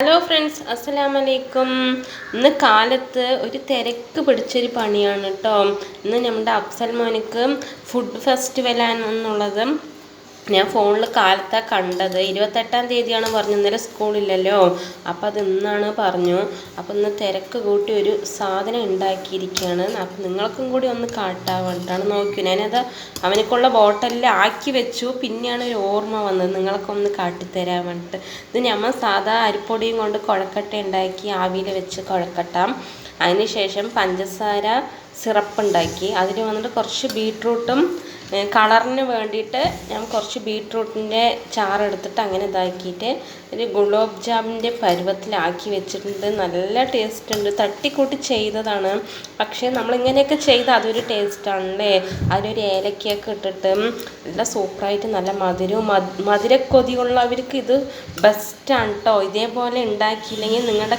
Hello friends അസ്സലാം വലൈക്കും ഇന്ന് കാലത്ത് ഒരു തിരക്ക് പിടിച്ചൊരു പണിയാണ് കേട്ടോ ഇന്ന് നമ്മുടെ അഫ്സൽ മോനക്ക് ഫുഡ് ഫെസ്റ്റിവൽ എന്നുള്ളത് ഞാൻ ഫോണിൽ കാലത്താണ് കണ്ടത്. ഇരുപത്തെട്ടാം തീയതിയാണ് പറഞ്ഞു ഇന്നലെ സ്കൂളില്ലല്ലോ. അപ്പോൾ അത് ഇന്നാണ് പറഞ്ഞു. അപ്പോൾ ഇന്ന് തിരക്ക് കൂട്ടി ഒരു സാധനം ഉണ്ടാക്കിയിരിക്കുകയാണ് അപ്പം നിങ്ങൾക്കും കൂടി ഒന്ന് കാട്ടാൻ വേണ്ടിയിട്ടാണ് നോക്കൂ ഞാനത് അവനക്കുള്ള ബോട്ടലിൽ ആക്കി വെച്ചു. പിന്നെയാണ് ഒരു ഓർമ്മ വന്നത്. നിങ്ങൾക്കൊന്ന് കാട്ടിത്തരാൻ വേണ്ടിയിട്ട് ഇത് നമ്മൾ സാധാ അരിപ്പൊടിയും കൊണ്ട് കുഴക്കട്ട ഉണ്ടാക്കി ആവിയിൽ വെച്ച് കുഴക്കട്ടാം. അതിന് ശേഷം പഞ്ചസാര സിറപ്പ് ഉണ്ടാക്കി. അതിൽ വന്നിട്ട് കുറച്ച് ബീട്രൂട്ടും കളറിന് വേണ്ടിയിട്ട് ഞാൻ കുറച്ച് ബീട്രൂട്ടിന്റെ ചാറെടുത്തിട്ട് അങ്ങനെ ഇതാക്കിയിട്ട് ഒരു ഗുലാബ് ജാമിന്റെ പരുവത്തിലാക്കി വെച്ചിട്ടുണ്ട്. നല്ല ടേസ്റ്റ് ഉണ്ട് തട്ടിക്കൂട്ടി ചെയ്തതാണ്. പക്ഷേ നമ്മളിങ്ങനെയൊക്കെ ചെയ്താൽ അതൊരു ടേസ്റ്റാണല്ലേ? അതിലൊരു ഏലക്കയൊക്കെ ഇട്ടിട്ട് നല്ല സൂപ്പറായിട്ട് നല്ല മധുരവും മധുരക്കൊതിയുള്ളവർക്ക് ഇത് ബെസ്റ്റാണ് കേട്ടോ ഇതേപോലെ ഉണ്ടാക്കിയില്ലെങ്കിൽ നിങ്ങളുടെ